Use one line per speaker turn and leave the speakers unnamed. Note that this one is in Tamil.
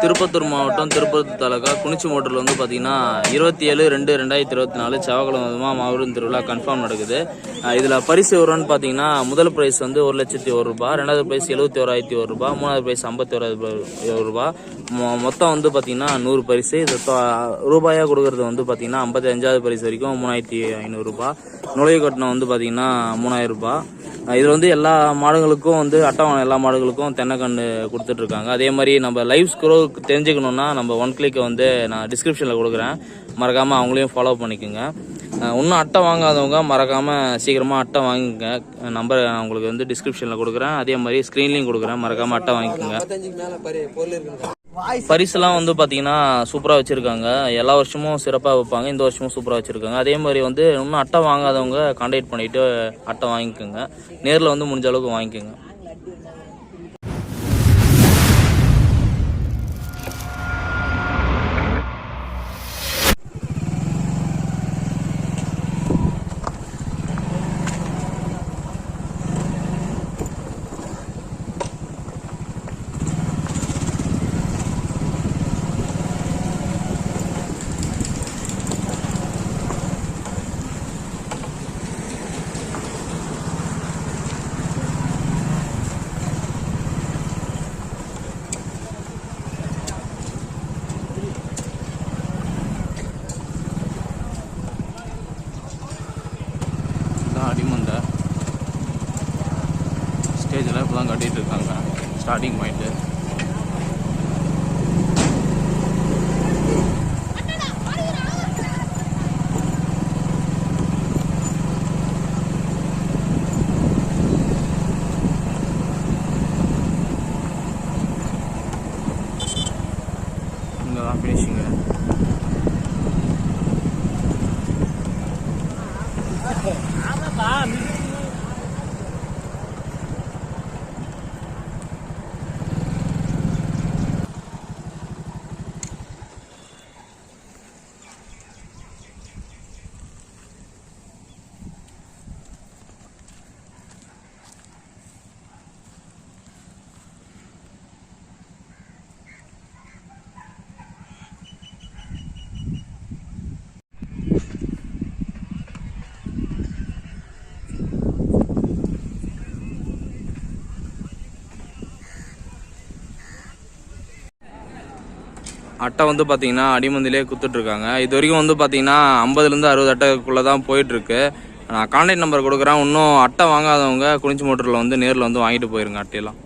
திருப்பத்தூர் மாவட்டம் திருப்பத்தூர் தாலுகா குனிச்சி மோட்டரில் வந்து பார்த்தீங்கன்னா இருபத்தி ஏழு ரெண்டு ரெண்டாயிரத்தி இருபத்தி நாலு செவ்வாய்க்கிழமை மாபெரும் திருவிழா கன்ஃபார்ம் நடக்குது. இதில் பரிசு வரும்னு பார்த்தீங்கன்னா முதல் ப்ரைஸ் வந்து ஒரு லட்சத்தி ஒரு ரூபா ரெண்டாவது ப்ரைஸ் எழுபத்தி ஓராயிரத்தி ஒரு ரூபா மூணாவது ப்ரைஸ் ஐம்பத்தி ஓராயிரத்தி ஒரு ரூபா மொ- மொத்தம் வந்து பார்த்தீங்கன்னா நூறு பரிசு. இது ரூபாயாக கொடுக்கறது வந்து பார்த்தீங்கன்னா ஐம்பத்தி அஞ்சாவது பரிசு வரைக்கும் மூணாயிரத்தி ஐநூறுரூபா நுழைவு கட்டணம் வந்து பார்த்தீங்கன்னா மூணாயிரம் ரூபாய். இதில் வந்து எல்லா மாடுகளுக்கும் வந்து அட்டவணை எல்லா மாடுகளுக்கும் தென்னைக்கன்று கொடுத்துட்ருக்காங்க. அதே மாதிரி நம்ம லைவ் ஸ்க்ரோ தெரிஞ்சுக்கணுன்னா நம்ம ஒன் கிளிக்கை வந்து நான் டிஸ்கிரிப்ஷனில் கொடுக்குறேன். மறக்காமல் அவங்களையும் ஃபாலோ பண்ணிக்கோங்க. இன்னும் அட்டை வாங்காதவங்க மறக்காமல் சீக்கிரமாக அட்டை வாங்கிக்கங்க. நம்பர் நான் உங்களுக்கு வந்து டிஸ்கிரிப்ஷனில் கொடுக்குறேன். அதே மாதிரி ஸ்க்ரீன்லேயும் கொடுக்குறேன். மறக்காமல் அட்டை வாங்கிக்கோங்க. பரிசுலாம் வந்து பார்த்தீங்கன்னா சூப்பராக வச்சுருக்காங்க. எல்லா வருஷமும் சிறப்பாக வைப்பாங்க. இந்த வருஷமும் சூப்பராக வச்சுருக்காங்க. அதே மாதிரி வந்து இன்னும் அட்டை வாங்காதவங்க கான்டாக்ட் பண்ணிவிட்டு அட்டை வாங்கிக்கோங்க. நேரில் வந்து முடிஞ்ச அளவுக்கு வாங்கிக்கோங்க. ஸ்டேஜில் இப்போ தான் கட்டிகிட்டு இருக்காங்க ஸ்டார்டிங் பாயிண்ட்டு இங்கே தான் ஃபினிஷிங்கு அட்டை வந்து பார்த்தீங்கன்னா அடிமந்திலே கொடுத்துட்ருக்காங்க இது வரைக்கும் வந்து பார்த்தீங்கன்னா ஐம்பதுலேருந்து அறுபது அட்டைக்குள்ளே தான் போயிட்டுருக்கு நான் கான்டாக்ட் நம்பர் கொடுக்குறேன். இன்னும் அட்டை வாங்காதவங்க குளிச்சி மோட்டரில் வந்து நேரில் வந்து வாங்கிட்டு போயிருங்க அட்டையெல்லாம்.